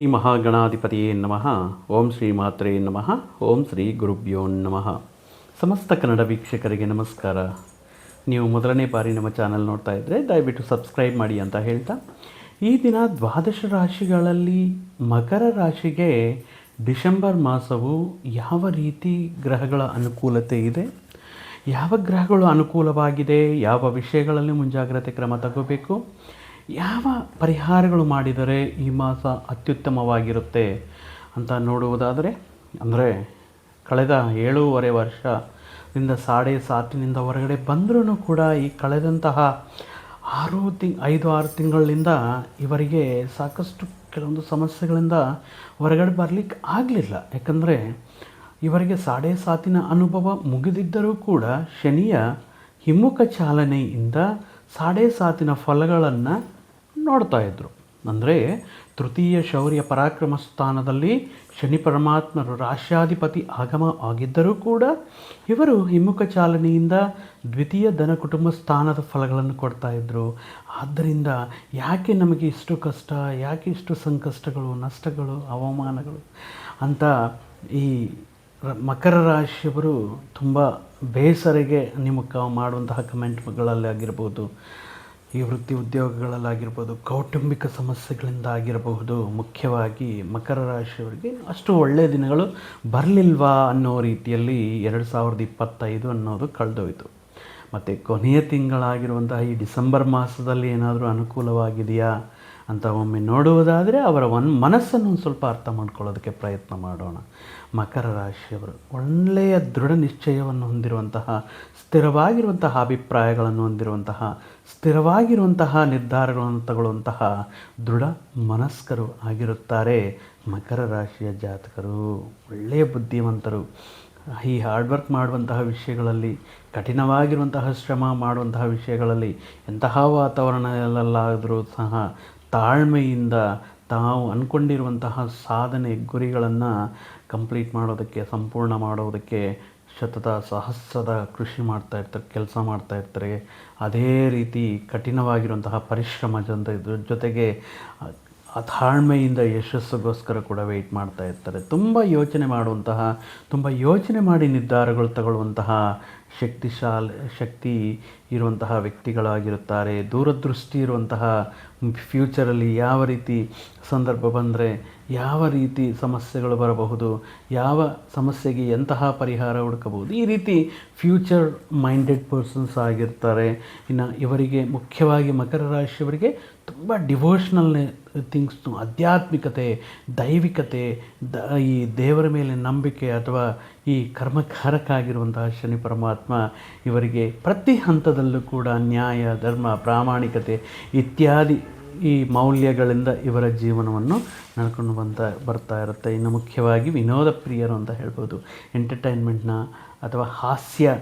ಶ್ರೀ ಮಹಾಗಣಾಧಿಪತಿಯೇ ನಮಃ. ಓಂ ಶ್ರೀ ಮಾತ್ರೇ ನಮಃ. ಓಂ ಶ್ರೀ ಗುರುಭ್ಯೋ ನಮಃ. ಸಮಸ್ತ ಕನ್ನಡ ವೀಕ್ಷಕರಿಗೆ ನಮಸ್ಕಾರ. ನೀವು ಮೊದಲನೇ ಬಾರಿ ನಮ್ಮ ಚಾನಲ್ ನೋಡ್ತಾ ಇದ್ದರೆ ದಯವಿಟ್ಟು ಸಬ್ಸ್ಕ್ರೈಬ್ ಮಾಡಿ ಅಂತ ಹೇಳ್ತಾ, ಈ ದಿನ ದ್ವಾದಶ ರಾಶಿಗಳಲ್ಲಿ ಮಕರ ರಾಶಿಗೆ ಡಿಸೆಂಬರ್ ಮಾಸವು ಯಾವ ರೀತಿ ಗ್ರಹಗಳ ಅನುಕೂಲತೆ ಇದೆ, ಯಾವ ಗ್ರಹಗಳು ಅನುಕೂಲವಾಗಿದೆ, ಯಾವ ವಿಷಯಗಳಲ್ಲಿ ಮುಂಜಾಗ್ರತೆ ಕ್ರಮ ತಗೋಬೇಕು ಯಾವ ಪರಿಹಾರಗಳು ಮಾಡಿದರೆ ಈ ಮಾಸ ಅತ್ಯುತ್ತಮವಾಗಿರುತ್ತೆ ಅಂತ ನೋಡುವುದಾದರೆ, ಅಂದರೆ ಕಳೆದ ಏಳೂವರೆ ವರ್ಷದಿಂದ ಸಾಡೆ ಸಾತಿನಿಂದ ಹೊರಗಡೆ ಬಂದರೂ ಕೂಡ ಈ ಕಳೆದಂತಹ ಆರು ತಿಂಗ್ ಐದು, ಆರು ತಿಂಗಳಿಂದ ಇವರಿಗೆ ಸಾಕಷ್ಟು ಕೆಲವೊಂದು ಸಮಸ್ಯೆಗಳಿಂದ ಹೊರಗಡೆ ಬರಲಿಕ್ಕೆ ಆಗಲಿಲ್ಲ. ಯಾಕಂದರೆ ಇವರಿಗೆ ಸಾಡೆ ಸಾತಿನ ಅನುಭವ ಮುಗಿದಿದ್ದರೂ ಕೂಡ ಶನಿಯ ಹಿಮ್ಮುಖ ಚಾಲನೆಯಿಂದ ಸಾಡೆ ಸಾತಿನ ಫಲಗಳನ್ನು ನೋಡ್ತಾ ಇದ್ದರು ಅಂದರೆ ತೃತೀಯ ಶೌರ್ಯ ಪರಾಕ್ರಮ ಸ್ಥಾನದಲ್ಲಿ ಶನಿ ಪರಮಾತ್ಮರು ರಾಷ್ಟ್ರಾಧಿಪತಿ ಆಗಮ ಆಗಿದ್ದರೂ ಕೂಡ ಇವರು ಹಿಮ್ಮುಖ ಚಾಲನೆಯಿಂದ ದ್ವಿತೀಯ ಧನ ಕುಟುಂಬ ಸ್ಥಾನದ ಫಲಗಳನ್ನು ಕೊಡ್ತಾ ಇದ್ದರು ಆದ್ದರಿಂದ ಯಾಕೆ ನಮಗೆ ಇಷ್ಟು ಕಷ್ಟ, ಯಾಕೆ ಇಷ್ಟು ಸಂಕಷ್ಟಗಳು, ನಷ್ಟಗಳು, ಅವಮಾನಗಳು ಅಂತ ಈ ಮಕರ ರಾಶಿಯವರು ತುಂಬ ಬೇಸರಿಗೆ ನಿಮುಖ ಮಾಡುವಂತಹ ಕಮೆಂಟ್ಗಳಲ್ಲಿ ಆಗಿರ್ಬೋದು ಈ ವೃತ್ತಿ ಉದ್ಯೋಗಗಳಲ್ಲಾಗಿರ್ಬೋದು, ಕೌಟುಂಬಿಕ ಸಮಸ್ಯೆಗಳಿಂದ ಆಗಿರಬಹುದು ಮುಖ್ಯವಾಗಿ ಮಕರ ರಾಶಿಯವರಿಗೆ ಅಷ್ಟು ಒಳ್ಳೆಯ ದಿನಗಳು ಬರಲಿಲ್ವಾ ಅನ್ನೋ ರೀತಿಯಲ್ಲಿ ಎರಡು ಸಾವಿರದ ಇಪ್ಪತ್ತೈದು ಅನ್ನೋದು ಕಳೆದೋಯಿತು. ಮತ್ತು ಕೊನೆಯ ತಿಂಗಳಾಗಿರುವಂತಹ ಈ ಡಿಸೆಂಬರ್ ಮಾಸದಲ್ಲಿ ಏನಾದರೂ ಅನುಕೂಲವಾಗಿದೆಯಾ? ಅಂತ ಒಮ್ಮೆ ನೋಡುವುದಾದರೆ ಅವರ ಒನ್ ಮನಸ್ಸನ್ನು ಒಂದು ಸ್ವಲ್ಪ ಅರ್ಥ ಮಾಡ್ಕೊಳ್ಳೋದಕ್ಕೆ ಪ್ರಯತ್ನ ಮಾಡೋಣ. ಮಕರ ರಾಶಿಯವರು, ಒಳ್ಳೆಯ ದೃಢ ನಿಶ್ಚಯವನ್ನು ಹೊಂದಿರುವಂತಹ, ಸ್ಥಿರವಾಗಿರುವಂತಹ ಅಭಿಪ್ರಾಯಗಳನ್ನು ಹೊಂದಿರುವಂತಹ, ಸ್ಥಿರವಾಗಿರುವಂತಹ ನಿರ್ಧಾರಗಳನ್ನು ತಗೊಳ್ಳುವಂತಹ ದೃಢ ಮನಸ್ಕರು ಆಗಿರುತ್ತಾರೆ ಮಕರ ರಾಶಿಯ ಜಾತಕರು. ಒಳ್ಳೆಯ ಬುದ್ಧಿವಂತರು. ಈ ಹಾರ್ಡ್ ವರ್ಕ್ ಮಾಡುವಂತಹ ವಿಷಯಗಳಲ್ಲಿ, ಕಠಿಣವಾಗಿರುವಂತಹ ಶ್ರಮ ಮಾಡುವಂತಹ ವಿಷಯಗಳಲ್ಲಿ, ಎಂತಹ ವಾತಾವರಣದಲ್ಲಾದರೂ ಸಹ ತಾಳ್ಮೆಯಿಂದ ತಾವು ಅಂದ್ಕೊಂಡಿರುವಂತಹ ಸಾಧನೆ ಗುರಿಗಳನ್ನು ಕಂಪ್ಲೀಟ್ ಮಾಡೋದಕ್ಕೆ, ಸಂಪೂರ್ಣ ಮಾಡೋದಕ್ಕೆ ಶತತ ಸಹಸ್ರದ ಕೃಷಿ ಮಾಡ್ತಾ ಇರ್ತಾರೆ, ಕೆಲಸ ಮಾಡ್ತಾ ಇರ್ತಾರೆ. ಅದೇ ರೀತಿ ಕಠಿಣವಾಗಿರುವಂತಹ ಪರಿಶ್ರಮ ಜೊತೆ, ಜೊತೆಗೆ ತಾಳ್ಮೆಯಿಂದ ಯಶಸ್ಸಿಗೋಸ್ಕರ ಕೂಡ ವೆಯ್ಟ್ ಮಾಡ್ತಾ ಇರ್ತಾರೆ. ತುಂಬ ಯೋಚನೆ ಮಾಡುವಂತಹ, ತುಂಬ ಯೋಚನೆ ಮಾಡಿ ನಿರ್ಧಾರಗಳು ತಗೊಳ್ಳುವಂತಹ ಶಕ್ತಿಶಾಲಿ, ಶಕ್ತಿ ಇರುವಂತಹ ವ್ಯಕ್ತಿಗಳಾಗಿರುತ್ತಾರೆ, ದೂರದೃಷ್ಟಿ ಇರುವಂತಹ ಫ್ಯೂಚರಲ್ಲಿ ಯಾವ ರೀತಿ ಸಂದರ್ಭ ಬಂದರೆ, ಯಾವ ರೀತಿ ಸಮಸ್ಯೆಗಳು ಬರಬಹುದು, ಯಾವ ಸಮಸ್ಯೆಗೆ ಎಂತಹ ಪರಿಹಾರ ಹುಡುಕಬಹುದು, ಈ ರೀತಿ ಫ್ಯೂಚರ್ ಮೈಂಡೆಡ್ ಪರ್ಸನ್ಸ್ ಆಗಿರ್ತಾರೆ. ಇನ್ನು ಇವರಿಗೆ ಮುಖ್ಯವಾಗಿ ಮಕರ ರಾಶಿಯವರಿಗೆ ತುಂಬ ಡಿವೋಷ್ನಲ್ ಥಿಂಗ್ಸ್ ಆಧ್ಯಾತ್ಮಿಕತೆ, ದೈವಿಕತೆ, ದ, ಈ ದೇವರ ಮೇಲೆ ನಂಬಿಕೆ ಅಥವಾ ಈ ಕರ್ಮಕಾರಕ ಆಗಿರುವಂತಹ ಶನಿ ಪರಮಾತ್ಮ ಇವರಿಗೆ ಪ್ರತಿ ಕೂಡ ನ್ಯಾಯ, ಧರ್ಮ, ಪ್ರಾಮಾಣಿಕತೆ ಇತ್ಯಾದಿ ಈ ಮೌಲ್ಯಗಳಿಂದ ಇವರ ಜೀವನವನ್ನು ನಡ್ಕೊಂಡು ಬಂತ ಬರ್ತಾ ಇರುತ್ತೆ. ಇನ್ನು ಮುಖ್ಯವಾಗಿ ವಿನೋದ ಪ್ರಿಯರು ಅಂತ ಹೇಳ್ಬೋದು. ಎಂಟರ್ಟೈನ್ಮೆಂಟ್ನ ಅಥವಾ ಹಾಸ್ಯ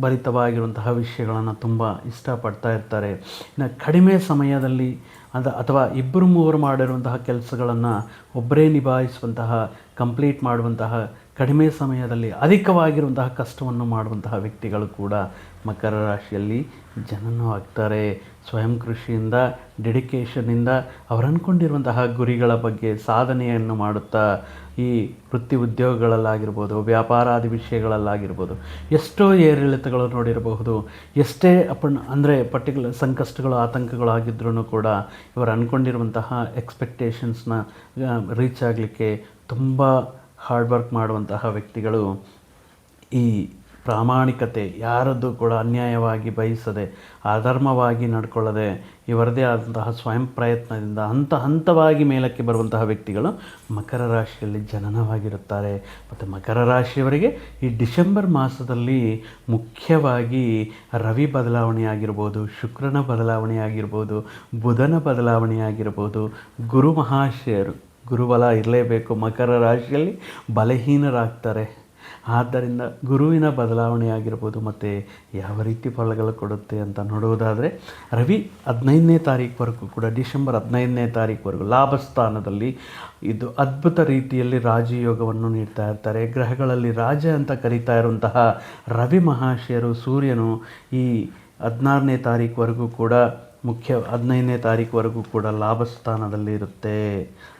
ಭರಿತವಾಗಿರುವಂತಹ ವಿಷಯಗಳನ್ನು ತುಂಬ ಇಷ್ಟಪಡ್ತಾ ಇರ್ತಾರೆ. ಇನ್ನು ಕಡಿಮೆ ಸಮಯದಲ್ಲಿ ಅದ, ಅಥವಾ ಇಬ್ಬರು ಮೂವರು ಮಾಡಿರುವಂತಹ ಕೆಲಸಗಳನ್ನು ಒಬ್ಬರೇ ನಿಭಾಯಿಸುವಂತಹ, ಕಂಪ್ಲೀಟ್ ಮಾಡುವಂತಹ ಕಡಿಮೆ ಸಮಯದಲ್ಲಿ ಅಧಿಕವಾಗಿರುವಂತಹ ಕಷ್ಟವನ್ನು ಮಾಡುವಂತಹ ವ್ಯಕ್ತಿಗಳು ಕೂಡ ಮಕರ ರಾಶಿಯಲ್ಲಿ ಜನನೂ ಆಗ್ತಾರೆ. ಸ್ವಯಂ ಕೃಷಿಯಿಂದ, ಡೆಡಿಕೇಷನ್ನಿಂದ ಅವರು ಅಂದ್ಕೊಂಡಿರುವಂತಹ ಗುರಿಗಳ ಬಗ್ಗೆ ಸಾಧನೆಯನ್ನು ಮಾಡುತ್ತಾ, ಈ ವೃತ್ತಿ ಉದ್ಯೋಗಗಳಲ್ಲಾಗಿರ್ಬೋದು, ವ್ಯಾಪಾರಾದಿ ವಿಷಯಗಳಲ್ಲಾಗಿರ್ಬೋದು, ಎಷ್ಟೋ ಏರಿಳಿತಗಳು ನೋಡಿರಬಹುದು. ಎಷ್ಟೇ ಅಪಣ್ ಅಂದರೆ ಪರ್ಟಿಕ್ಯುಲರ್ ಸಂಕಷ್ಟಗಳು, ಆತಂಕಗಳು ಆಗಿದ್ರೂ ಕೂಡ ಇವರು ಅಂದ್ಕೊಂಡಿರುವಂತಹ ಎಕ್ಸ್ಪೆಕ್ಟೇಷನ್ಸ್ನ ರೀಚ್ ಆಗಲಿಕ್ಕೆ ತುಂಬ ಹಾರ್ಡ್ ವರ್ಕ್ ಮಾಡುವಂತಹ ವ್ಯಕ್ತಿಗಳು ಈ ಪ್ರಾಮಾಣಿಕತೆ ಯಾರದ್ದು ಕೂಡ ಅನ್ಯಾಯವಾಗಿ ಬಯಸದೆ ಅಧರ್ಮವಾಗಿ ನಡ್ಕೊಳ್ಳದೆ ಇವರದೇ ಆದಂತಹ ಸ್ವಯಂ ಪ್ರಯತ್ನದಿಂದ ಹಂತ ಹಂತವಾಗಿ ಮೇಲಕ್ಕೆ ಬರುವಂತಹ ವ್ಯಕ್ತಿಗಳು ಮಕರ ರಾಶಿಯಲ್ಲಿ ಜನನವಾಗಿರುತ್ತಾರೆ. ಮತ್ತು ಮಕರ ರಾಶಿಯವರಿಗೆ ಈ ಡಿಸೆಂಬರ್ ಮಾಸದಲ್ಲಿ ಮುಖ್ಯವಾಗಿ ರವಿ ಬದಲಾವಣೆಯಾಗಿರ್ಬೋದು, ಶುಕ್ರನ ಬದಲಾವಣೆಯಾಗಿರ್ಬೋದು, ಬುಧನ ಬದಲಾವಣೆಯಾಗಿರ್ಬೋದು, ಗುರು ಮಹಾಶಯರು, ಗುರುಬಲ ಇರಲೇಬೇಕು. ಮಕರ ರಾಶಿಯಲ್ಲಿ ಬಲಹೀನರಾಗ್ತಾರೆ. ಆದ್ದರಿಂದ ಗುರುವಿನ ಬದಲಾವಣೆ ಆಗಿರ್ಬೋದು ಮತ್ತು ಯಾವ ರೀತಿ ಫಲಗಳು ಕೊಡುತ್ತೆ ಅಂತ ನೋಡುವುದಾದರೆ, ರವಿ ಹದಿನೈದನೇ ತಾರೀಕುವರೆಗೂ ಕೂಡ, ಡಿಸೆಂಬರ್ ಹದಿನೈದನೇ ತಾರೀಕುವರೆಗೂ ಲಾಭಸ್ಥಾನದಲ್ಲಿ ಇದು ಅದ್ಭುತ ರೀತಿಯಲ್ಲಿ ರಾಜಯೋಗವನ್ನು ನೀಡ್ತಾ ಇರ್ತಾರೆ. ಗ್ರಹಗಳಲ್ಲಿ ರಾಜ ಅಂತ ಕರೀತಾ ಇರುವಂತಹ ರವಿ ಮಹಾಶಯರು, ಸೂರ್ಯನು ಈ ಹದಿನಾರನೇ ತಾರೀಕುವರೆಗೂ ಕೂಡ ಮುಖ್ಯ ಹದಿನೈದನೇ ತಾರೀಕುವರೆಗೂ ಕೂಡ ಲಾಭಸ್ಥಾನದಲ್ಲಿ ಇರುತ್ತೆ.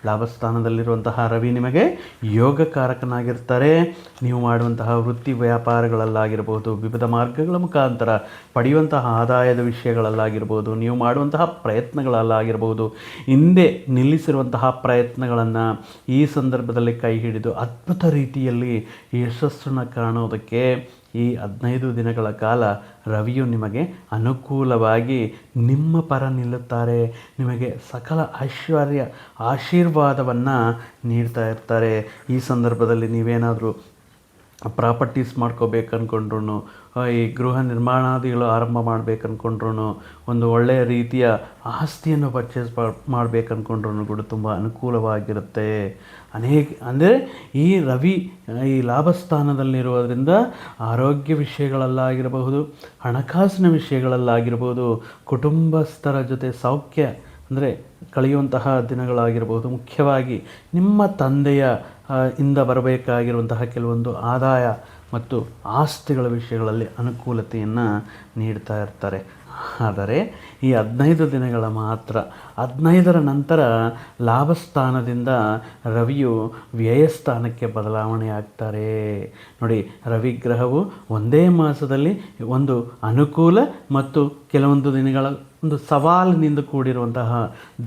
ಲಾಭಸ್ಥಾನದಲ್ಲಿರುವಂತಹ ರವಿ ನಿಮಗೆ ಯೋಗಕಾರಕನಾಗಿರ್ತಾರೆ. ನೀವು ಮಾಡುವಂತಹ ವೃತ್ತಿ ವ್ಯಾಪಾರಗಳಲ್ಲಾಗಿರ್ಬೋದು, ವಿವಿಧ ಮಾರ್ಗಗಳ ಮುಖಾಂತರ ಪಡೆಯುವಂತಹ ಆದಾಯದ ವಿಷಯಗಳಲ್ಲಾಗಿರ್ಬೋದು, ನೀವು ಮಾಡುವಂತಹ ಪ್ರಯತ್ನಗಳಲ್ಲಾಗಿರ್ಬೋದು, ಹಿಂದೆ ನಿಲ್ಲಿಸಿರುವಂತಹ ಪ್ರಯತ್ನಗಳನ್ನು ಈ ಸಂದರ್ಭದಲ್ಲಿ ಕೈ ಹಿಡಿದು ಅದ್ಭುತ ರೀತಿಯಲ್ಲಿ ಯಶಸ್ಸನ್ನು ಕಾಣೋದಕ್ಕೆ ಈ ಹದಿನೈದು ದಿನಗಳ ಕಾಲ ರವಿಯು ನಿಮಗೆ ಅನುಕೂಲವಾಗಿ ನಿಮ್ಮ ಪರ ನಿಲ್ಲುತ್ತಾರೆ. ನಿಮಗೆ ಸಕಲ ಐಶ್ವರ್ಯ ಆಶೀರ್ವಾದವನ್ನು ನೀಡ್ತಾ ಇರ್ತಾರೆ. ಈ ಸಂದರ್ಭದಲ್ಲಿ ನೀವೇನಾದರೂ ಪ್ರಾಪರ್ಟೀಸ್ ಮಾಡ್ಕೋಬೇಕು ಅಂದ್ಕೊಂಡ್ರು ಈ ಗೃಹ ನಿರ್ಮಾಣಾದಿಗಳು ಆರಂಭ ಮಾಡ್ಬೇಕು ಅಂದ್ಕೊಂಡ್ರು ಒಂದು ಒಳ್ಳೆಯ ರೀತಿಯ ಆಸ್ತಿಯನ್ನು ಪರ್ಚೇಸ್ ಮಾಡ್ಬೇಕು ಅಂದ್ಕೊಂಡ್ರು ಕೂಡ ತುಂಬ ಅನುಕೂಲವಾಗಿರುತ್ತೆ. ಅನೇಕ, ಅಂದರೆ ಈ ರವಿ, ಈ ಲಾಭಸ್ಥಾನದಲ್ಲಿರುವುದರಿಂದ ಆರೋಗ್ಯ ವಿಷಯಗಳಲ್ಲಾಗಿರಬಹುದು, ಹಣಕಾಸಿನ ವಿಷಯಗಳಲ್ಲಾಗಿರ್ಬೋದು ಕುಟುಂಬಸ್ಥರ ಜೊತೆ ಸೌಖ್ಯ, ಅಂದರೆ ಕಳೆಯುವಂತಹ ದಿನಗಳಾಗಿರ್ಬೋದು ಮುಖ್ಯವಾಗಿ ನಿಮ್ಮ ತಂದೆಯ ಇಂದ ಬರಬೇಕಾಗಿರುವಂತಹ ಕೆಲವೊಂದು ಆದಾಯ ಮತ್ತು ಆಸ್ತಿಗಳ ವಿಷಯಗಳಲ್ಲಿ ಅನುಕೂಲತೆಯನ್ನು ನೀಡ್ತಾ ಇರ್ತಾರೆ. ಆದರೆ ಈ ಹದಿನೈದು ದಿನಗಳ ಮಾತ್ರ, ಹದಿನೈದರ ನಂತರ ಲಾಭಸ್ಥಾನದಿಂದ ರವಿಯು ವ್ಯಯಸ್ಥಾನಕ್ಕೆ ಬದಲಾವಣೆ ಆಗ್ತಾರೆ. ನೋಡಿ, ರವಿ ಗ್ರಹವು ಒಂದೇ ಮಾಸದಲ್ಲಿ ಒಂದು ಅನುಕೂಲ ಮತ್ತು ಕೆಲವೊಂದು ದಿನಗಳ ಒಂದು ಸವಾಲಿನಿಂದ ಕೂಡಿರುವಂತಹ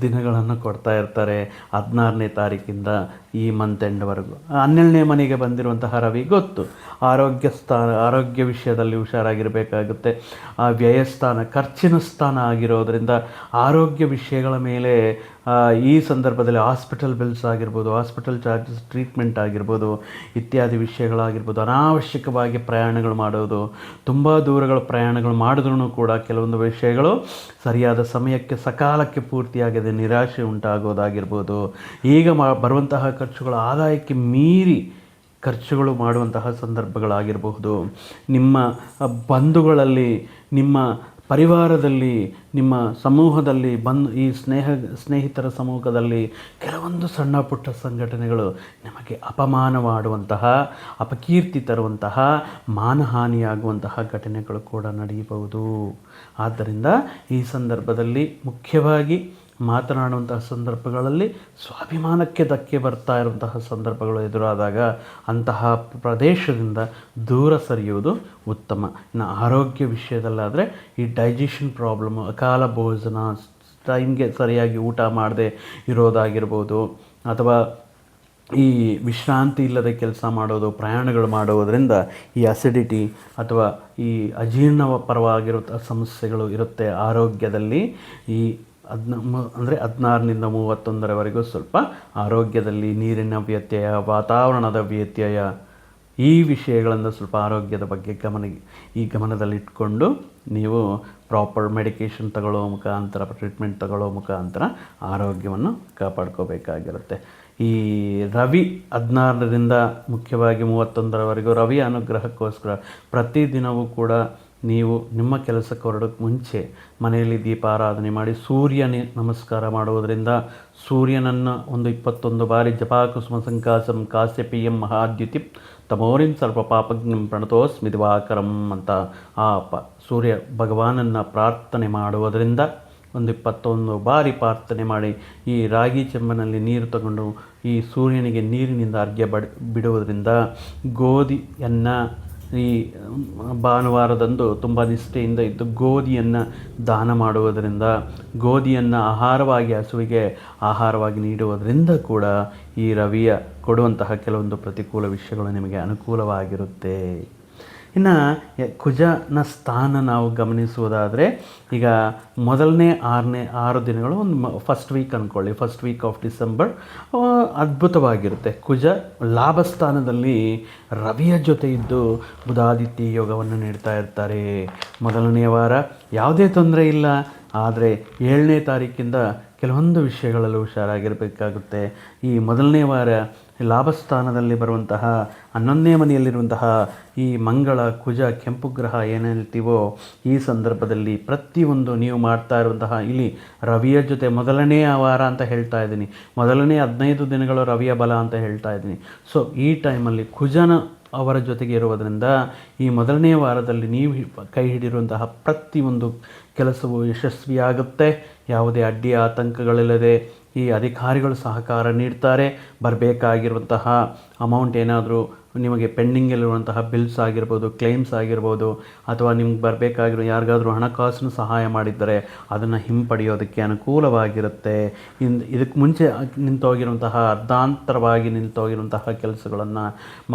ದಿನಗಳನ್ನು ಕೊಡ್ತಾ ಇರ್ತಾರೆ. ಹದಿನಾರನೇ ತಾರೀಕಿಂದ ಈ ಮಂತ್ ಎಂಡ್ವರೆಗೂ ಹನ್ನೆರಡನೇ ಮನೆಗೆ ಬಂದಿರುವಂತಹ ರವಿ ಗೊತ್ತು. ಆರೋಗ್ಯ ಸ್ಥಾನ, ಆರೋಗ್ಯ ವಿಷಯದಲ್ಲಿ ಹುಷಾರಾಗಿರಬೇಕಾಗುತ್ತೆ. ಆ ವ್ಯಯಸ್ಥಾನ ಖರ್ಚಿನ ಸ್ಥಾನ ಆಗಿರೋದರಿಂದ ಆರೋಗ್ಯ ವಿಷಯಗಳ ಮೇಲೆ ಈ ಸಂದರ್ಭದಲ್ಲಿ ಹಾಸ್ಪಿಟಲ್ ಬಿಲ್ಸ್ ಆಗಿರ್ಬೋದು ಹಾಸ್ಪಿಟಲ್ ಚಾರ್ಜಸ್ ಟ್ರೀಟ್ಮೆಂಟ್ ಆಗಿರ್ಬೋದು, ಇತ್ಯಾದಿ ವಿಷಯಗಳಾಗಿರ್ಬೋದು, ಅನಾವಶ್ಯಕವಾಗಿ ಪ್ರಯಾಣಗಳು ಮಾಡೋದು, ತುಂಬ ದೂರಗಳ ಪ್ರಯಾಣಗಳು ಮಾಡಿದ್ರೂ ಕೂಡ ಕೆಲವೊಂದು ವಿಷಯಗಳು ಸರಿಯಾದ ಸಮಯಕ್ಕೆ, ಸಕಾಲಕ್ಕೆ ಪೂರ್ತಿಯಾಗದೆ ನಿರಾಶೆ ಉಂಟಾಗೋದಾಗಿರ್ಬೋದು. ಈಗ ಮಾ, ಬರುವಂತಹ ಖರ್ಚುಗಳ ಆದಾಯಕ್ಕೆ ಮೀರಿ ಖರ್ಚುಗಳು ಮಾಡುವಂತಹ ಸಂದರ್ಭಗಳಾಗಿರಬಹುದು. ನಿಮ್ಮ ಬಂಧುಗಳಲ್ಲಿ, ನಿಮ್ಮ ಪರಿವಾರದಲ್ಲಿ, ನಿಮ್ಮ ಸಮೂಹದಲ್ಲಿ ಬಂದು ಈ ಸ್ನೇಹ, ಸ್ನೇಹಿತರ ಸಮೂಹದಲ್ಲಿ ಕೆಲವೊಂದು ಸಣ್ಣ ಪುಟ್ಟ ಸಂಘಟನೆಗಳು ನಿಮಗೆ ಅಪಮಾನವಾಡುವಂತಹ, ಅಪಕೀರ್ತಿ ತರುವಂತಹ, ಮಾನಹಾನಿಯಾಗುವಂತಹ ಘಟನೆಗಳು ಕೂಡ ನಡೆಯಬಹುದು. ಆದ್ದರಿಂದ ಈ ಸಂದರ್ಭದಲ್ಲಿ ಮುಖ್ಯವಾಗಿ ಮಾತನಾಡುವಂತಹ ಸಂದರ್ಭಗಳಲ್ಲಿ ಸ್ವಾಭಿಮಾನಕ್ಕೆ ಧಕ್ಕೆ ಬರ್ತಾ ಇರುವಂತಹ ಸಂದರ್ಭಗಳು ಎದುರಾದಾಗ ಅಂತಹ ಪ್ರದೇಶದಿಂದ ದೂರ ಸರಿಯುವುದು ಉತ್ತಮ. ಇನ್ನು ಆರೋಗ್ಯ ವಿಷಯದಲ್ಲಾದರೆ ಈ ಡೈಜೆಷನ್ ಪ್ರಾಬ್ಲಮ್ ಅಕಾಲ ಭೋಜನ ಟೈಮ್ಗೆ ಸರಿಯಾಗಿ ಊಟ ಮಾಡದೆ ಇರೋದಾಗಿರ್ಬೋದು, ಅಥವಾ ಈ ವಿಶ್ರಾಂತಿ ಇಲ್ಲದೆ ಕೆಲಸ ಮಾಡೋದು, ಪ್ರಯಾಣಗಳು ಮಾಡೋದರಿಂದ ಈ ಅಸಿಡಿಟಿ ಅಥವಾ ಈ ಅಜೀರ್ಣ ಪರವಾಗಿರೋ ಸಮಸ್ಯೆಗಳು ಇರುತ್ತೆ ಆರೋಗ್ಯದಲ್ಲಿ. ಈ ಹದ್ನ ಅಂದರೆ ಹದಿನಾರರಿಂದ ಮೂವತ್ತೊಂದರವರೆಗೂ ಸ್ವಲ್ಪ ಆರೋಗ್ಯದಲ್ಲಿ ನೀರಿನ ವ್ಯತ್ಯಯ, ವಾತಾವರಣದ ವ್ಯತ್ಯಯ, ಈ ವಿಷಯಗಳನ್ನು ಸ್ವಲ್ಪ ಆರೋಗ್ಯದ ಬಗ್ಗೆ ಗಮನ, ಈ ಗಮನದಲ್ಲಿಟ್ಕೊಂಡು ನೀವು ಪ್ರಾಪರ್ ಮೆಡಿಕೇಷನ್ ತಗೊಳ್ಳೋ ಮುಖಾಂತರ ಟ್ರೀಟ್ಮೆಂಟ್ ತಗೊಳ್ಳೋ ಮುಖಾಂತರ ಆರೋಗ್ಯವನ್ನು ಕಾಪಾಡ್ಕೋಬೇಕಾಗಿರುತ್ತೆ. ಈ ರವಿ ಹದಿನಾರರಿಂದ ಮುಖ್ಯವಾಗಿ ಮೂವತ್ತೊಂದರವರೆಗೂ ರವಿ ಅನುಗ್ರಹಕ್ಕೋಸ್ಕರ ಪ್ರತಿದಿನವೂ ಕೂಡ ನೀವು ನಿಮ್ಮ ಕೆಲಸಕ್ಕೆ ಹೊರಡೋಕ್ಕೆ ಮುಂಚೆ ಮನೆಯಲ್ಲಿ ದೀಪಾರಾಧನೆ ಮಾಡಿ ಸೂರ್ಯನೇ ನಮಸ್ಕಾರ ಮಾಡುವುದರಿಂದ ಸೂರ್ಯನನ್ನು ಒಂದು ಇಪ್ಪತ್ತೊಂದು ಬಾರಿ ಜಪಾಕುಸುಮ ಸಂಕಾಸಂ ಎಂ ಮಹಾದ್ಯುತಿ ತಮೋರಿಂ ಸರ್ವ ಪಾಪಜ್ಞಂ ಪ್ರಣತೋಸ್ಮಿ ದಿವಾಕರಂ ಅಂತ. ಆ ಪ ಸೂರ್ಯ ಭಗವಾನನ್ನು ಪ್ರಾರ್ಥನೆ ಮಾಡುವುದರಿಂದ ಒಂದು ಇಪ್ಪತ್ತೊಂದು ಬಾರಿ ಪ್ರಾರ್ಥನೆ ಮಾಡಿ ಈ ರಾಗಿ ಚೆಂಬನಲ್ಲಿ ನೀರು ತಗೊಂಡು ಈ ಸೂರ್ಯನಿಗೆ ನೀರಿನಿಂದ ಅರ್ಘ್ಯ ಬಡ್, ಬಿಡುವುದರಿಂದ ಗೋಧಿಯನ್ನು ಈ ಭಾನುವಾರದಂದು ತುಂಬ ನಿಷ್ಠೆಯಿಂದ ಇದ್ದು ಗೋಧಿಯನ್ನು ದಾನ ಮಾಡುವುದರಿಂದ, ಗೋಧಿಯನ್ನು ಆಹಾರವಾಗಿ ಹಸುವಿಗೆ ಆಹಾರವಾಗಿ ನೀಡುವುದರಿಂದ ಕೂಡ ಈ ರವಿಯ ಕೊಡುವಂತಹ ಕೆಲವೊಂದು ಪ್ರತಿಕೂಲ ವಿಷಯಗಳು ನಿಮಗೆ ಅನುಕೂಲವಾಗಿರುತ್ತೆ. ಇನ್ನು ಕುಜನ ಸ್ಥಾನ ನಾವು ಗಮನಿಸುವುದಾದರೆ, ಈಗ ಮೊದಲನೇ ಆರನೇ ಆರು ದಿನಗಳು ಒಂದು ಫಸ್ಟ್ ವೀಕ್ ಅಂದ್ಕೊಳ್ಳಿ ಫಸ್ಟ್ ವೀಕ್ ಆಫ್ ಡಿಸೆಂಬರ್ ಅದ್ಭುತವಾಗಿರುತ್ತೆ. ಕುಜ ಲಾಭ ಸ್ಥಾನದಲ್ಲಿ ರವಿಯ ಜೊತೆ ಇದ್ದು ಬುಧಾದಿತ್ಯ ಯೋಗವನ್ನು ನೀಡ್ತಾ ಇರ್ತಾರೆ. ಮೊದಲನೆಯ ವಾರ ಯಾವುದೇ ತೊಂದರೆ ಇಲ್ಲ, ಆದರೆ ಏಳನೇ ತಾರೀಕಿಂದ ಕೆಲವೊಂದು ವಿಷಯಗಳಲ್ಲೂ ಹುಷಾರಾಗಿರಬೇಕಾಗುತ್ತೆ. ಈ ಮೊದಲನೇ ವಾರ ಲಾಭಸ್ಥಾನದಲ್ಲಿ ಬರುವಂತಹ, ಹನ್ನೊಂದನೇ ಮನೆಯಲ್ಲಿರುವಂತಹ ಈ ಮಂಗಳ, ಕುಜ, ಕೆಂಪು ಗ್ರಹ ಏನು ಹೇಳ್ತೀವೋ ಈ ಸಂದರ್ಭದಲ್ಲಿ ಪ್ರತಿಯೊಂದು ನೀವು ಮಾಡ್ತಾ ಇರುವಂತಹ, ಇಲ್ಲಿ ರವಿಯ ಜೊತೆ ಮೊದಲನೇ ವಾರ ಅಂತ ಹೇಳ್ತಾ ಇದ್ದೀನಿ. ಮೊದಲನೇ ಹದಿನೈದು ದಿನಗಳು ರವಿಯ ಬಲ ಅಂತ ಹೇಳ್ತಾ ಇದ್ದೀನಿ. ಸೊ ಈ ಟೈಮಲ್ಲಿ ಕುಜನ ಅವರ ಜೊತೆಗೆ ಇರುವುದರಿಂದ, ಈ ಮೊದಲನೇ ವಾರದಲ್ಲಿ ನೀವು ಕೈ ಹಿಡಿರುವಂತಹ ಪ್ರತಿಯೊಂದು ಕೆಲಸವು ಯಶಸ್ವಿಯಾಗುತ್ತೆ. ಯಾವುದೇ ಅಡ್ಡಿ, ಆತಂಕಗಳಿಲ್ಲದೆ ಈ ಅಧಿಕಾರಿಗಳು ಸಹಕಾರ ನೀಡ್ತಾರೆ. ಬರಬೇಕಾಗಿರುವಂತಹ ಅಮೌಂಟ್ ಏನಾದರೂ ನಿಮಗೆ ಪೆಂಡಿಂಗಲ್ಲಿರುವಂತಹ ಬಿಲ್ಸ್ ಆಗಿರ್ಬೋದು ಕ್ಲೇಮ್ಸ್ ಆಗಿರ್ಬೋದು, ಅಥವಾ ನಿಮ್ಗೆ ಬರಬೇಕಾಗಿರೋ ಯಾರಿಗಾದರೂ ಹಣಕಾಸಿನ ಸಹಾಯ ಮಾಡಿದ್ದರೆ ಅದನ್ನು ಹಿಂಪಡೆಯೋದಕ್ಕೆ ಅನುಕೂಲವಾಗಿರುತ್ತೆ. ಇಂದು ಇದಕ್ಕೆ ಮುಂಚೆ ನಿಂತೋಗಿರುವಂತಹ, ಅರ್ಧಾಂತರವಾಗಿ ನಿಂತೋಗಿರುವಂತಹ ಕೆಲಸಗಳನ್ನು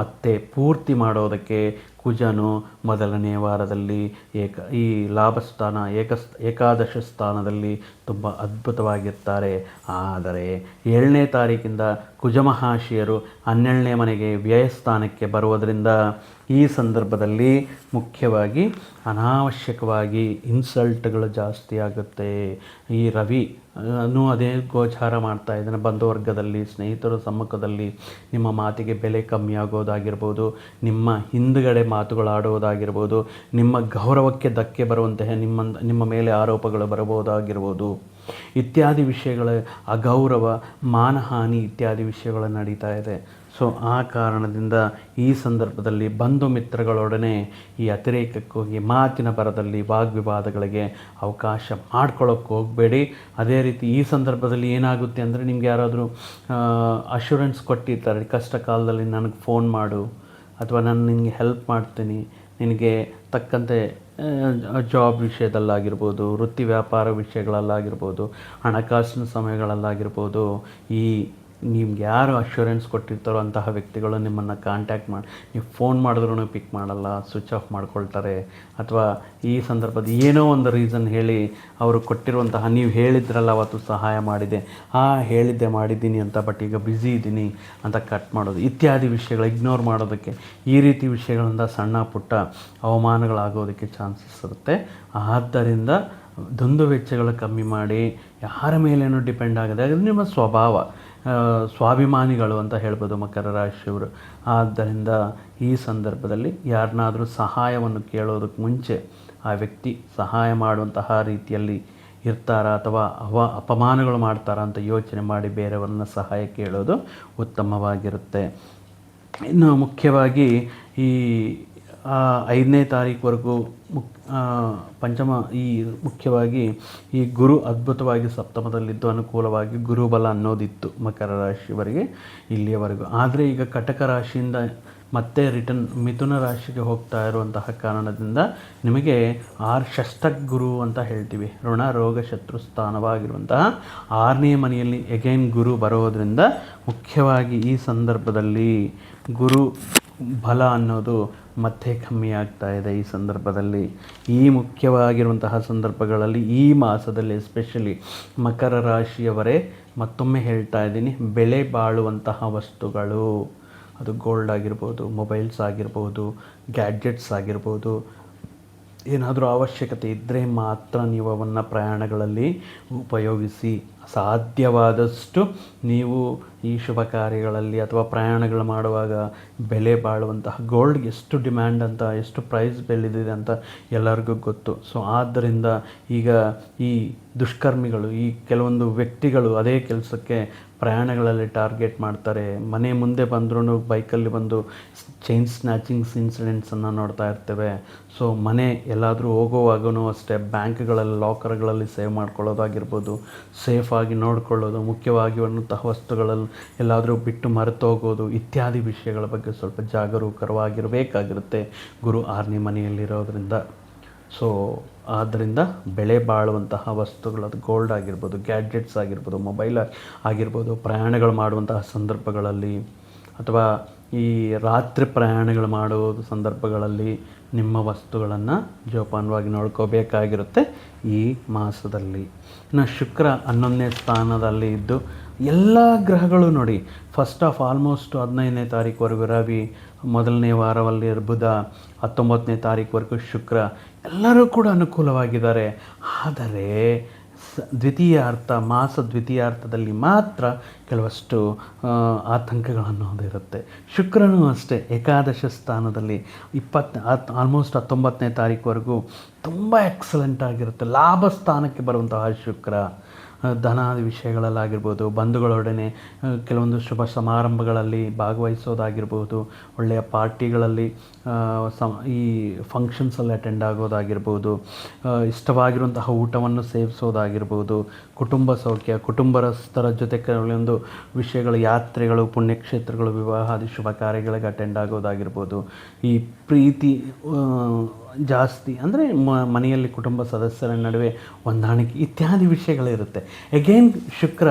ಮತ್ತೆ ಪೂರ್ತಿ ಮಾಡೋದಕ್ಕೆ ಕುಜನು ಮೊದಲನೇ ವಾರದಲ್ಲಿ ಏಕ, ಈ ಲಾಭಸ್ಥಾನ ಏಕಸ್ ಏಕಾದಶ ಸ್ಥಾನದಲ್ಲಿ ತುಂಬ ಅದ್ಭುತವಾಗಿರ್ತಾರೆ. ಆದರೆ ಏಳನೇ ತಾರೀಕಿಂದ ಕುಜಮಹಾಶಿಯರು ಹನ್ನೆರಡನೇ ಮನೆಗೆ ವ್ಯಯಸ್ಥಾನಕ್ಕೆ ಬರುವುದರಿಂದ ಈ ಸಂದರ್ಭದಲ್ಲಿ ಮುಖ್ಯವಾಗಿ ಅನಾವಶ್ಯಕವಾಗಿ ಇನ್ಸಲ್ಟ್ಗಳು ಜಾಸ್ತಿ ಆಗುತ್ತೆ. ಈ ರವಿ ಅನ್ನು ಅದೇ ಗೋಚಾರ ಮಾಡ್ತಾ ಇದ್ದಾನೆ. ಬಂಧುವರ್ಗದಲ್ಲಿ ಸ್ನೇಹಿತರ ಸಮ್ಮುಖದಲ್ಲಿ ನಿಮ್ಮ ಮಾತಿಗೆ ಬೆಲೆ ಕಮ್ಮಿ ಆಗೋದಾಗಿರ್ಬೋದು, ನಿಮ್ಮ ಹಿಂದುಗಡೆ ಮಾತುಗಳಾಡುವುದಾಗಿರ್ಬೋದು ನಿಮ್ಮ ಗೌರವಕ್ಕೆ ಧಕ್ಕೆ ಬರುವಂತಹ ನಿಮ್ಮ ನಿಮ್ಮ ಮೇಲೆ ಆರೋಪಗಳು ಬರಬಹುದಾಗಿರ್ಬೋದು. ಇತ್ಯಾದಿ ವಿಷಯಗಳ ಅಗೌರವ, ಮಾನಹಾನಿ ಇತ್ಯಾದಿ ವಿಷಯಗಳು ನಡೀತಾ ಇದೆ. ಸೊ ಆ ಕಾರಣದಿಂದ ಈ ಸಂದರ್ಭದಲ್ಲಿ ಬಂಧು ಮಿತ್ರಗಳೊಡನೆ ಈ ಅತಿರೇಕಕ್ಕೋಗಿ ಮಾತಿನ ಬರದಲ್ಲಿ ವಾಗ್ವಿವಾದಗಳಿಗೆ ಅವಕಾಶ ಮಾಡ್ಕೊಳ್ಳೋಕ್ಕೆ ಹೋಗಬೇಡಿ. ಅದೇ ರೀತಿ ಈ ಸಂದರ್ಭದಲ್ಲಿ ಏನಾಗುತ್ತೆ ಅಂದರೆ ನಿಮ್ಗೆ ಯಾರಾದರೂ ಅಶ್ಯೂರೆನ್ಸ್ ಕೊಟ್ಟಿರ್ತಾರೆ, ಕಷ್ಟ ಕಾಲದಲ್ಲಿ ನನಗೆ ಫೋನ್ ಮಾಡು ಅಥವಾ ನಾನು ನಿನಗೆ ಹೆಲ್ಪ್ ಮಾಡ್ತೀನಿ, ನಿನಗೆ ತಕ್ಕಂತೆ ಜಾಬ್ ವಿಷಯದಲ್ಲಾಗಿರ್ಬೋದು, ವೃತ್ತಿ ವ್ಯಾಪಾರ ವಿಷಯಗಳಲ್ಲಾಗಿರ್ಬೋದು, ಹಣಕಾಸಿನ ಸಮಯಗಳಲ್ಲಾಗಿರ್ಬೋದು, ಈ ನಿಮ್ಗೆ ಯಾರು ಅಶ್ಯೂರೆನ್ಸ್ ಕೊಟ್ಟಿರ್ತಾರೋ ಅಂತಹ ವ್ಯಕ್ತಿಗಳು ನಿಮ್ಮನ್ನು ಕಾಂಟ್ಯಾಕ್ಟ್ ಮಾಡಿ, ನೀವು ಫೋನ್ ಮಾಡಿದ್ರೂ ಪಿಕ್ ಮಾಡಲ್ಲ ಸ್ವಿಚ್ ಆಫ್ ಮಾಡ್ಕೊಳ್ತಾರೆ. ಅಥವಾ ಈ ಸಂದರ್ಭದ ಏನೋ ಒಂದು ರೀಸನ್ ಹೇಳಿ ಅವರು ಕೊಟ್ಟಿರುವಂತಹ, ನೀವು ಹೇಳಿದ್ರಲ್ಲ ಅವತ್ತು ಸಹಾಯ ಮಾಡಿದೆ. ಹಾಂ ಹೇಳಿದ್ದೆ ಮಾಡಿದ್ದೀನಿ ಅಂತ ಬಟ್ ಈಗ ಬ್ಯುಸಿ ಇದ್ದೀನಿ ಅಂತ ಕಟ್ ಮಾಡೋದು. ಇತ್ಯಾದಿ ವಿಷಯಗಳು ಇಗ್ನೋರ್ ಮಾಡೋದಕ್ಕೆ ಈ ರೀತಿ ವಿಷಯಗಳಿಂದ ಸಣ್ಣ ಪುಟ್ಟ ಅವಮಾನಗಳಾಗೋದಕ್ಕೆ ಚಾನ್ಸಸ್ ಇರುತ್ತೆ. ಆದ್ದರಿಂದ ದುಂದು ವೆಚ್ಚಗಳು ಕಮ್ಮಿ ಮಾಡಿ, ಯಾರ ಮೇಲೇನೂ ಡಿಪೆಂಡ್ ಆಗದೆ, ಅದು ನಿಮ್ಮ ಸ್ವಭಾವ. ಸ್ವಾಭಿಮಾನಿಗಳು ಅಂತ ಹೇಳ್ಬೋದು ಮಕರ ರಾಶಿಯವರು. ಆದ್ದರಿಂದ ಈ ಸಂದರ್ಭದಲ್ಲಿ ಯಾರನ್ನಾದರೂ ಸಹಾಯವನ್ನು ಕೇಳೋದಕ್ಕೆ ಮುಂಚೆ ಆ ವ್ಯಕ್ತಿ ಸಹಾಯ ಮಾಡುವಂತಹ ರೀತಿಯಲ್ಲಿ ಇರ್ತಾರಾ ಅಥವಾ ಅವ ಅಪಮಾನಗಳು ಮಾಡ್ತಾರಾ ಅಂತ ಯೋಚನೆ ಮಾಡಿ ಬೇರೆಯವರನ್ನ ಸಹಾಯ ಕೇಳೋದು ಉತ್ತಮವಾಗಿರುತ್ತೆ. ಇನ್ನು ಮುಖ್ಯವಾಗಿ ಈ ಐದನೇ ತಾರೀಕುವರೆಗೂ ಮುಕ್ ಪಂಚಮ ಈ ಮುಖ್ಯವಾಗಿ ಈ ಗುರು ಅದ್ಭುತವಾಗಿ ಸಪ್ತಮದಲ್ಲಿದ್ದು ಅನುಕೂಲವಾಗಿ ಗುರುಬಲ ಅನ್ನೋದಿತ್ತು ಮಕರ ರಾಶಿವರೆಗೆ ಇಲ್ಲಿಯವರೆಗೂ. ಆದರೆ ಈಗ ಕಟಕ ರಾಶಿಯಿಂದ ಮತ್ತೆ ರಿಟರ್ನ್ ಮಿಥುನ ರಾಶಿಗೆ ಹೋಗ್ತಾ ಇರುವಂತಹ ಕಾರಣದಿಂದ ನಿಮಗೆ ಆರ್ ಷಷ್ಟಕ್ ಗುರು ಅಂತ ಹೇಳ್ತೀವಿ. ಋಣ, ರೋಗ, ಶತ್ರು ಸ್ಥಾನವಾಗಿರುವಂತಹ ಆರನೇ ಮನೆಯಲ್ಲಿ ಎಗೈನ್ ಗುರು ಬರೋದರಿಂದ ಮುಖ್ಯವಾಗಿ ಈ ಸಂದರ್ಭದಲ್ಲಿ ಗುರು ಬಲ ಅನ್ನೋದು ಮತ್ತೆ ಕಮ್ಮಿ ಆಗ್ತಾ ಇದೆ ಈ ಸಂದರ್ಭದಲ್ಲಿ. ಈ ಮುಖ್ಯವಾಗಿರುವಂತಹ ಸಂದರ್ಭಗಳಲ್ಲಿ ಈ ಮಾಸದಲ್ಲಿ ಎಸ್ಪೆಷಲಿ ಮಕರ ರಾಶಿಯವರೇ ಮತ್ತೊಮ್ಮೆ ಹೇಳ್ತಾ ಇದ್ದೀನಿ, ಬೆಲೆ ಬಾಳುವಂತಹ ವಸ್ತುಗಳು. ಅದು ಗೋಲ್ಡ್ ಆಗಿರ್ಬೋದು ಮೊಬೈಲ್ಸ್ ಆಗಿರ್ಬೋದು ಗ್ಯಾಡ್ಜೆಟ್ಸ್ ಆಗಿರ್ಬೋದು ಏನಾದರೂ ಅವಶ್ಯಕತೆ ಇದ್ದರೆ ಮಾತ್ರ ನೀವು ಅವನ್ನು ಪ್ರಯಾಣಗಳಲ್ಲಿ ಉಪಯೋಗಿಸಿ ಸಾಧ್ಯವಾದಷ್ಟು ನೀವು ಈ ಶುಭ ಕಾರ್ಯಗಳಲ್ಲಿ ಅಥವಾ ಪ್ರಯಾಣಗಳು ಮಾಡುವಾಗ ಬೆಲೆ ಬಾಳುವಂತಹ ಗೋಲ್ಡ್ ಎಷ್ಟು ಡಿಮ್ಯಾಂಡ್ ಅಂತ, ಎಷ್ಟು ಪ್ರೈಸ್ ಬೆಳೆದಿದೆ ಅಂತ ಎಲ್ಲರಿಗೂ ಗೊತ್ತು. ಸೊ ಆದ್ದರಿಂದ ಈಗ ಈ ದುಷ್ಕರ್ಮಿಗಳು, ಈ ಕೆಲವೊಂದು ವ್ಯಕ್ತಿಗಳು ಅದೇ ಕೆಲಸಕ್ಕೆ ಪ್ರಯಾಣಗಳಲ್ಲಿ ಟಾರ್ಗೆಟ್ ಮಾಡ್ತಾರೆ. ಮನೆ ಮುಂದೆ ಬಂದ್ರೂ ಬೈಕಲ್ಲಿ ಬಂದು ಚೈನ್ ಸ್ನ್ಯಾಚಿಂಗ್ಸ್ ಇನ್ಸಿಡೆಂಟ್ಸನ್ನು ನೋಡ್ತಾ ಇರ್ತೇವೆ. ಸೊ, ಮನೆ ಎಲ್ಲಾದರೂ ಹೋಗೋವಾಗೂ ಅಷ್ಟೇ ಬ್ಯಾಂಕ್ಗಳಲ್ಲಿ, ಲಾಕರ್ಗಳಲ್ಲಿ ಸೇವ್ ಮಾಡ್ಕೊಳ್ಳೋದಾಗಿರ್ಬೋದು ಸೇಫಾಗಿ ನೋಡ್ಕೊಳ್ಳೋದು, ಮುಖ್ಯವಾಗಿ ಅನ್ನುವಂತಹ ವಸ್ತುಗಳಲ್ಲಿ ಎಲ್ಲಾದರೂ ಬಿಟ್ಟು ಮರೆತು ಹೋಗೋದು, ಇತ್ಯಾದಿ ವಿಷಯಗಳ ಬಗ್ಗೆ ಸ್ವಲ್ಪ ಜಾಗರೂಕರವಾಗಿರಬೇಕಾಗಿರುತ್ತೆ ಗುರು ಆರನೇ ಮನೆಯಲ್ಲಿರೋದ್ರಿಂದ ಸೊ ಆದ್ದರಿಂದ ಬೆಲೆ ಬಾಳುವಂತಹ ವಸ್ತುಗಳು ಅದು ಗೋಲ್ಡ್ ಆಗಿರ್ಬೋದು ಗ್ಯಾಡ್ಜೆಟ್ಸ್ ಆಗಿರ್ಬೋದು ಮೊಬೈಲ್ ಆಗಿರ್ಬೋದು, ಪ್ರಯಾಣಗಳು ಮಾಡುವಂತಹ ಸಂದರ್ಭಗಳಲ್ಲಿ ಅಥವಾ ಈ ರಾತ್ರಿ ಪ್ರಯಾಣಗಳು ಮಾಡುವ ಸಂದರ್ಭಗಳಲ್ಲಿ ನಿಮ್ಮ ವಸ್ತುಗಳನ್ನು ಜೋಪಾನವಾಗಿ ನೋಡ್ಕೋಬೇಕಾಗಿರುತ್ತೆ ಈ ಮಾಸದಲ್ಲಿ. ಇನ್ನು ಶುಕ್ರ ಹನ್ನೊಂದನೇ ಸ್ಥಾನದಲ್ಲಿ ಇದ್ದು ಎಲ್ಲ ಗ್ರಹಗಳು ನೋಡಿ. ಫಸ್ಟ್ ಆಫ್ ಆಲ್ಮೋಸ್ಟ್ ಹದಿನೈದನೇ ತಾರೀಕುವರೆಗೂ ರವಿ, ಮೊದಲನೇ ವಾರದಲ್ಲಿ ಬುಧ, ಹತ್ತೊಂಬತ್ತನೇ ತಾರೀಕುವರೆಗೂ ಶುಕ್ರ, ಎಲ್ಲರೂ ಕೂಡ ಅನುಕೂಲವಾಗಿದ್ದಾರೆ. ಆದರೆ ದ್ವಿತೀಯ ಅರ್ಥ ಮಾಸ ದ್ವಿತೀಯಾರ್ಥದಲ್ಲಿ ಮಾತ್ರ ಕೆಲವಷ್ಟು ಆತಂಕಗಳನ್ನೋದಿರುತ್ತೆ ಶುಕ್ರನೂ ಅಷ್ಟೇ, ಏಕಾದಶ ಸ್ಥಾನದಲ್ಲಿ ಇಪ್ಪತ್ತು ಆಲ್ಮೋಸ್ಟ್ ಹತ್ತೊಂಬತ್ತನೇ ತಾರೀಕುವರೆಗೂ ತುಂಬ ಎಕ್ಸಲೆಂಟ್ ಆಗಿರುತ್ತೆ. ಲಾಭ ಸ್ಥಾನಕ್ಕೆ ಬರುವಂತಹ ಶುಕ್ರ. ಧನಾದಿ ವಿಷಯಗಳಲ್ಲಾಗಿರ್ಬೋದು, ಬಂಧುಗಳೊಡನೆ ಕೆಲವೊಂದು ಶುಭ ಸಮಾರಂಭಗಳಲ್ಲಿ ಭಾಗವಹಿಸೋದಾಗಿರ್ಬೋದು, ಒಳ್ಳೆಯ ಪಾರ್ಟಿಗಳಲ್ಲಿ ಸಮ ಈ ಫಂಕ್ಷನ್ಸಲ್ಲಿ ಅಟೆಂಡ್ ಆಗೋದಾಗಿರ್ಬೋದು ಇಷ್ಟವಾಗಿರುವಂತಹ ಊಟವನ್ನು ಸೇವಿಸೋದಾಗಿರ್ಬೋದು, ಕುಟುಂಬ ಸೌಖ್ಯ, ಕುಟುಂಬಸ್ಥರ ಜೊತೆ ಕೆಲವೊಂದು ವಿಷಯಗಳು, ಯಾತ್ರೆಗಳು, ಪುಣ್ಯಕ್ಷೇತ್ರಗಳು, ವಿವಾಹಾದಿ ಶುಭ ಕಾರ್ಯಗಳಿಗೆ ಅಟೆಂಡ್ ಆಗೋದಾಗಿರ್ಬೋದು, ಈ ಪ್ರೀತಿ ಜಾಸ್ತಿ, ಅಂದರೆ ಮನೆಯಲ್ಲಿ ಕುಟುಂಬ ಸದಸ್ಯರ ನಡುವೆ ಹೊಂದಾಣಿಕೆ ಇತ್ಯಾದಿ ವಿಷಯಗಳಿರುತ್ತೆ. ಎಗೇನ್ ಶುಕ್ರ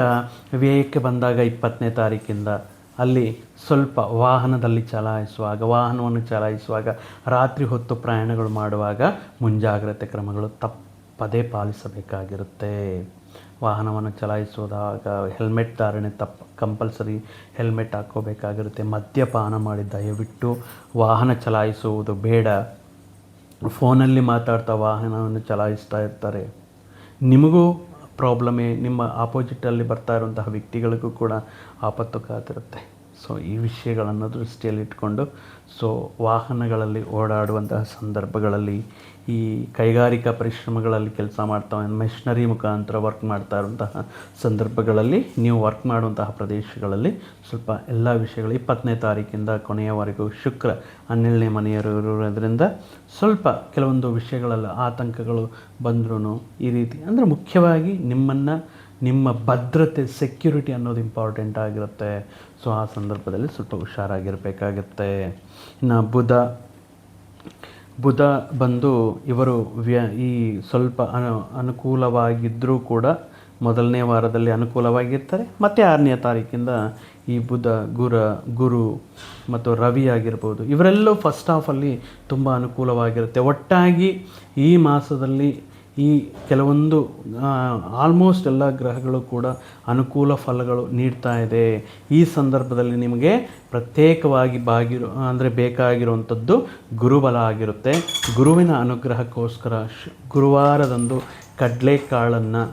ವ್ಯಯಕ್ಕೆ ಬಂದಾಗ ಇಪ್ಪತ್ತನೇ ತಾರೀಕಿಂದ ಅಲ್ಲಿ ಸ್ವಲ್ಪ ವಾಹನದಲ್ಲಿ ಚಲಾಯಿಸುವಾಗ, ವಾಹನವನ್ನು ಚಲಾಯಿಸುವಾಗ, ರಾತ್ರಿ ಹೊತ್ತು ಪ್ರಯಾಣಗಳು ಮಾಡುವಾಗ ಮುಂಜಾಗ್ರತೆ ಕ್ರಮಗಳು ತಪ್ಪದೇ ಪಾಲಿಸಬೇಕಾಗಿರುತ್ತೆ. ವಾಹನವನ್ನು ಚಲಾಯಿಸುವುದಾಗ ಹೆಲ್ಮೆಟ್ ಧಾರಣೆ ತಪ್ಪು ಕಂಪಲ್ಸರಿ ಹೆಲ್ಮೆಟ್ ಹಾಕ್ಕೋಬೇಕಾಗಿರುತ್ತೆ. ಮದ್ಯಪಾನ ಮಾಡಿ ದಯವಿಟ್ಟು ವಾಹನ ಚಲಾಯಿಸುವುದು ಬೇಡ. ಫೋನಲ್ಲಿ ಮಾತಾಡ್ತಾ ವಾಹನವನ್ನು ಚಲಾಯಿಸ್ತಾ ಇರ್ತಾರೆ. ನಿಮಗೂ ಪ್ರಾಬ್ಲಮೇ ನಿಮ್ಮ ಆಪೋಸಿಟಲ್ಲಿ ಬರ್ತಾ ಇರುವಂತಹ ವ್ಯಕ್ತಿಗಳಿಗೂ ಕೂಡ ಆಪತ್ತು ಕಾತಿರುತ್ತೆ ಸೊ ಈ ವಿಷಯಗಳನ್ನು ದೃಷ್ಟಿಯಲ್ಲಿಟ್ಕೊಂಡು ಸೊ ವಾಹನಗಳಲ್ಲಿ ಓಡಾಡುವಂತಹ ಸಂದರ್ಭಗಳಲ್ಲಿ ಈ ಕೈಗಾರಿಕಾ ಪರಿಶ್ರಮಗಳಲ್ಲಿ ಕೆಲಸ ಮಾಡ್ತಾ ಮೆಷಿನರಿ ಮುಖಾಂತರ ವರ್ಕ್ ಮಾಡ್ತಾ ಇರುವಂತಹ ಸಂದರ್ಭಗಳಲ್ಲಿ ನೀವು ವರ್ಕ್ ಮಾಡುವಂತಹ ಪ್ರದೇಶಗಳಲ್ಲಿ ಸ್ವಲ್ಪ ಎಲ್ಲ ವಿಷಯಗಳು ಇಪ್ಪತ್ತನೇ ತಾರೀಕಿಂದ ಕೊನೆಯವರೆಗೂ ಶುಕ್ರ ಹನ್ನೆರಡನೇ ಮನೆಯವರು ಇರೋದ್ರಿಂದ ಸ್ವಲ್ಪ ಕೆಲವೊಂದು ವಿಷಯಗಳಲ್ಲಿ ಆತಂಕಗಳು ಬಂದ್ರೂ ಈ ರೀತಿ. ಅಂದರೆ ಮುಖ್ಯವಾಗಿ ನಿಮ್ಮನ್ನು, ನಿಮ್ಮ ಭದ್ರತೆ ಸೆಕ್ಯೂರಿಟಿ ಅನ್ನೋದು ಇಂಪಾರ್ಟೆಂಟ್ ಆಗಿರುತ್ತೆ. ಸೊ ಆ ಸಂದರ್ಭದಲ್ಲಿ ಸ್ವಲ್ಪ ಹುಷಾರಾಗಿರಬೇಕಾಗತ್ತೆ. ಇನ್ನು ಬುಧ ಬುಧ ಬಂದು ಇವರು ವ್ಯ, ಈ ಸ್ವಲ್ಪ ಅನು ಅನುಕೂಲವಾಗಿದ್ದರೂ ಕೂಡ ಮೊದಲನೇ ವಾರದಲ್ಲಿ ಅನುಕೂಲವಾಗಿರ್ತಾರೆ. ಮತ್ತು ಆರನೇ ತಾರೀಕಿಂದ ಈ ಬುಧ, ಗುರ, ಗುರು ಮತ್ತು ರವಿ ಆಗಿರ್ಬೋದು, ಇವರೆಲ್ಲೂ ಫಸ್ಟ್ ಹಾಫಲ್ಲಿ ತುಂಬ ಅನುಕೂಲವಾಗಿರುತ್ತೆ. ಒಟ್ಟಾಗಿ ಈ ಮಾಸದಲ್ಲಿ ಈ ಕೆಲವೊಂದು ಆಲ್ಮೋಸ್ಟ್ ಎಲ್ಲ ಗ್ರಹಗಳು ಕೂಡ ಅನುಕೂಲ ಫಲಗಳು ನೀಡ್ತಾ ಇದೆ. ಈ ಸಂದರ್ಭದಲ್ಲಿ ನಿಮಗೆ ಪ್ರತ್ಯೇಕವಾಗಿ ಬಾಗಿರು, ಅಂದರೆ ಬೇಕಾಗಿರುವಂಥದ್ದು ಗುರುಬಲ ಆಗಿರುತ್ತೆ. ಗುರುವಿನ ಅನುಗ್ರಹಕ್ಕೋಸ್ಕರ ಶ್, ಗುರುವಾರದಂದು ಕಡಲೆಕಾಳನ್ನು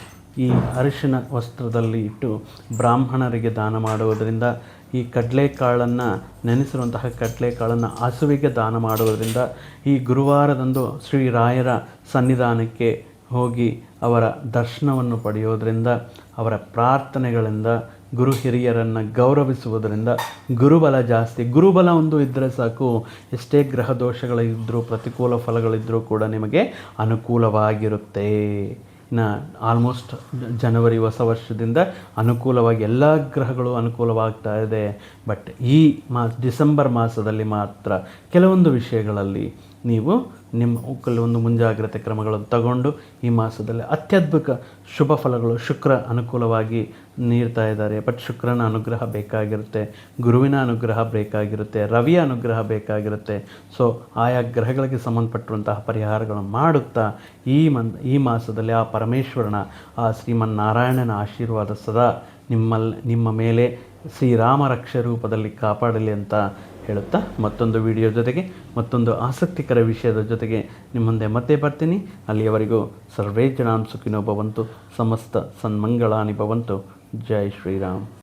ಈ ಅರಿಶಿನ ವಸ್ತ್ರದಲ್ಲಿ ಇಟ್ಟು ಬ್ರಾಹ್ಮಣರಿಗೆ ದಾನ ಮಾಡುವುದರಿಂದ, ಈ ಕಡಲೆಕಾಳನ್ನು ನೆನೆಸಿರುವಂತಹ ಕಡಲೆಕಾಳನ್ನು ಹಸುವಿಗೆ ದಾನ ಮಾಡುವುದರಿಂದ, ಈ ಗುರುವಾರದಂದು ಶ್ರೀರಾಯರ ಸನ್ನಿಧಾನಕ್ಕೆ ಹೋಗಿ ಅವರ ದರ್ಶನವನ್ನು ಪಡೆಯೋದರಿಂದ ಅವರ ಪ್ರಾರ್ಥನೆಗಳಿಂದ, ಗುರು ಹಿರಿಯರನ್ನು ಗೌರವಿಸುವುದರಿಂದ, ಗುರುಬಲ ಜಾಸ್ತಿ. ಗುರುಬಲ ಒಂದು ಇದ್ದರೆ ಸಾಕು, ಎಷ್ಟೇ ಗ್ರಹ ದೋಷಗಳಿದ್ದರೂ ಪ್ರತಿಕೂಲ ಫಲಗಳಿದ್ದರೂ ಕೂಡ ನಿಮಗೆ ಅನುಕೂಲವಾಗಿರುತ್ತೆ. ಇನ್ನು ಆಲ್ಮೋಸ್ಟ್ ಜನವರಿ ಹೊಸ ವರ್ಷದಿಂದ ಅನುಕೂಲವಾಗಿ ಎಲ್ಲ ಗ್ರಹಗಳು ಅನುಕೂಲವಾಗ್ತಾ ಇದೆ. ಬಟ್ ಈ ಮಾ, ಡಿಸೆಂಬರ್ ಮಾಸದಲ್ಲಿ ಮಾತ್ರ ಕೆಲವೊಂದು ವಿಷಯಗಳಲ್ಲಿ ನೀವು ನಿಮ್ಮ ಕೆಲವೊಂದು ಮುಂಜಾಗ್ರತೆ ಕ್ರಮಗಳನ್ನು ತಗೊಂಡು ಈ ಮಾಸದಲ್ಲಿ ಅತ್ಯದ್ಭುತ ಶುಭ ಫಲಗಳು ಶುಕ್ರ ಅನುಕೂಲವಾಗಿ ನೀಡ್ತಾ ಇದ್ದಾರೆ. ಬಟ್ ಶುಕ್ರನ ಅನುಗ್ರಹ ಬೇಕಾಗಿರುತ್ತೆ, ಗುರುವಿನ ಅನುಗ್ರಹ ಬೇಕಾಗಿರುತ್ತೆ, ರವಿಯ ಅನುಗ್ರಹ ಬೇಕಾಗಿರುತ್ತೆ. ಸೊ ಆಯಾ ಗ್ರಹಗಳಿಗೆ ಸಂಬಂಧಪಟ್ಟಿರುವಂತಹ ಪರಿಹಾರಗಳನ್ನು ಮಾಡುತ್ತಾ ಈ ಮನ್, ಈ ಮಾಸದಲ್ಲಿ ಆ ಪರಮೇಶ್ವರನ, ಆ ಶ್ರೀಮನ್ನಾರಾಯಣನ ಆಶೀರ್ವಾದ ಸದಾ ನಿಮ್ಮಲ್ಲಿ ನಿಮ್ಮ ಮೇಲೆ ಶ್ರೀರಾಮ ರಕ್ಷ ರೂಪದಲ್ಲಿ ಕಾಪಾಡಲಿ ಅಂತ ಹೇಳುತ್ತಾ ಮತ್ತೊಂದು ವಿಡಿಯೋ ಜೊತೆಗೆ, ಮತ್ತೊಂದು ಆಸಕ್ತಿಕರ ವಿಷಯದ ಜೊತೆಗೆ ನಿಮ್ಮ ಮುಂದೆ ಮತ್ತೆ ಬರ್ತೀನಿ. ಅಲ್ಲಿಯವರೆಗೂ ಸರ್ವೇ ಜನಾಂ ಸುಖಿನೋ ಭವಂತು, ಸಮಸ್ತ ಸನ್ಮಂಗಳಾನಿ ಭವಂತು. ಜೈ ಶ್ರೀರಾಮ್.